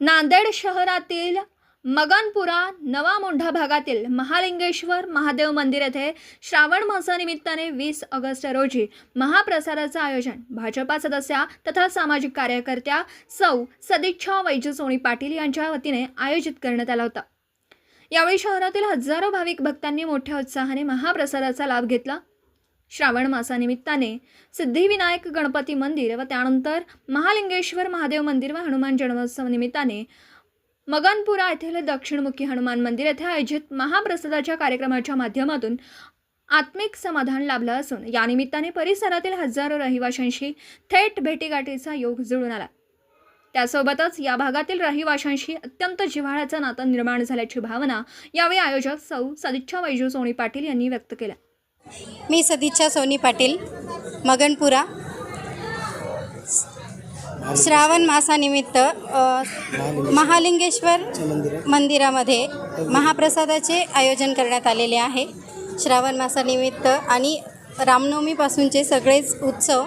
नांदेड शहरातील मगनपुरा नवा मोंढा भागातील महालिंगेश्वर महादेव मंदिर येथे श्रावण मासानिमित्ताने वीस ऑगस्ट रोजी महाप्रसादाचं आयोजन. भाजपा सदस्या तथा सामाजिक कार्यकर्त्या सौ सदिच्छा वैजू सोनी पाटील यांच्या वतीने आयोजित करण्यात आला होता. यावेळी शहरातील हजारो भाविक भक्तांनी मोठ्या उत्साहाने महाप्रसादाचा लाभ घेतला. श्रावण मासानिमित्ताने सिद्धिविनायक गणपती मंदिर व त्यानंतर महालिंगेश्वर महादेव मंदिर व हनुमान जन्मोत्सव निमित्ताने मगनपुरा येथील दक्षिणमुखी हनुमान मंदिर येथे आयोजित महाप्रसादाच्या कार्यक्रमाच्या माध्यमातून आत्मिक समाधान लाभलं असून या निमित्ताने परिसरातील हजारो रहिवाशांशी थेट भेटीगाठीचा योग जुळून आला. त्यासोबतच या भागातील रहिवाशांशी अत्यंत जिव्हाळ्याचं नातं निर्माण झाल्याची भावना यावेळी आयोजक सौ सदिच्छा वैजू सोनी पाटील यांनी व्यक्त केल्या. मी सदिच्छा सोनी पाटील मगनपुरा. श्रावण मासानिमित्त महालिंगेश्वर मंदिरामध्ये महाप्रसादाचे आयोजन करण्यात आलेले आहे. श्रावण मासानिमित्त आणि रामनवमीपासूनचे सगळेच उत्सव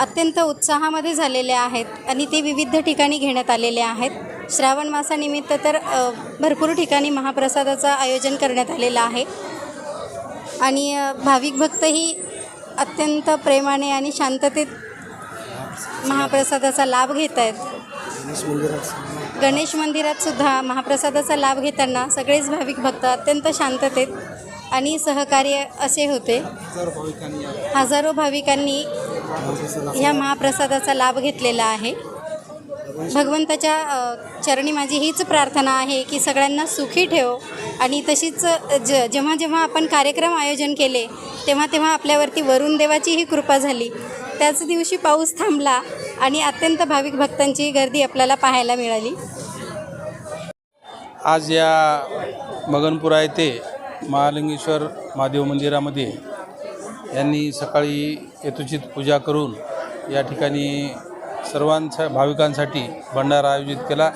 अत्यंत उत्साहामध्ये झालेले आहेत आणि ते विविध ठिकाणी घेण्यात आलेले आहेत. श्रावण मासानिमित्त तर भरपूर ठिकाणी महाप्रसादाचं आयोजन करण्यात आलेलं आहे. आणि भाविक भक्तही अत्यंत प्रेमाने आणि शांततेत महाप्रसादाचा लाभ घेत आहेत गणेश मंदिरात सुद्धा महाप्रसादाचा लाभ घेताना सगळेच भाविक भक्त अत्यंत शांततेत आणि सहकार्य असे होते. हजारो भाविकांनी ह्या महाप्रसादाचा लाभ घेतलेला आहे. भगवंताच्या चरणी माझी हीच प्रार्थना आहे की सगळ्यांना सुखी ठेव. आणि तशीच ज जेव्हा जेव्हा आपण कार्यक्रम आयोजन केले तेव्हा तेव्हा आपल्यावरती वरुण देवाचीही कृपा झाली. त्याच दिवशी पाऊस थांबला आणि अत्यंत भाविक भक्तांची गर्दी आपल्याला पाहायला मिळाली. आज या मगनपुरा येथे महालिंगेश्वर महादेव मंदिरामध्ये यांनी सकाळी यथोचित पूजा करून या ठिकाणी सर्वांचा भाविकांसाठी भंडारा आयोजित केला.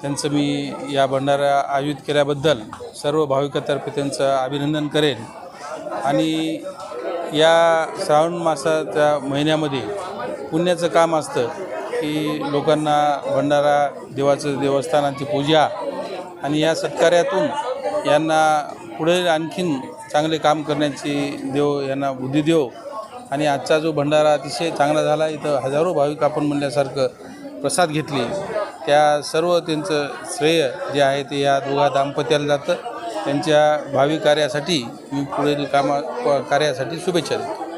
त्यांचं मी या भंडारा आयोजित केल्याबद्दल सर्व भाविकातर्फे त्यांचं अभिनंदन करेन. आणि या श्रावण मासाच्या महिन्यामध्ये पुण्याचं काम असतं की लोकांना भंडारा देवाचं देवस्थानांची पूजा आणि या सत्कार्यातून यांना पुढे आणखीन चांगले काम करण्याची देव यांना बुद्धी देव आणि आजचा जो भंडारा अतिशय चांगला झाला इथं हजारो भाविक आपण म्हणल्यासारखं प्रसाद घेतले. त्या सर्व त्यांचं श्रेय जे आहे ते या दोघा दाम्पत्याला जातं. त्यांच्या भावी कार्यासाठी मी पुढील कामा कार्यासाठी शुभेच्छा देतो.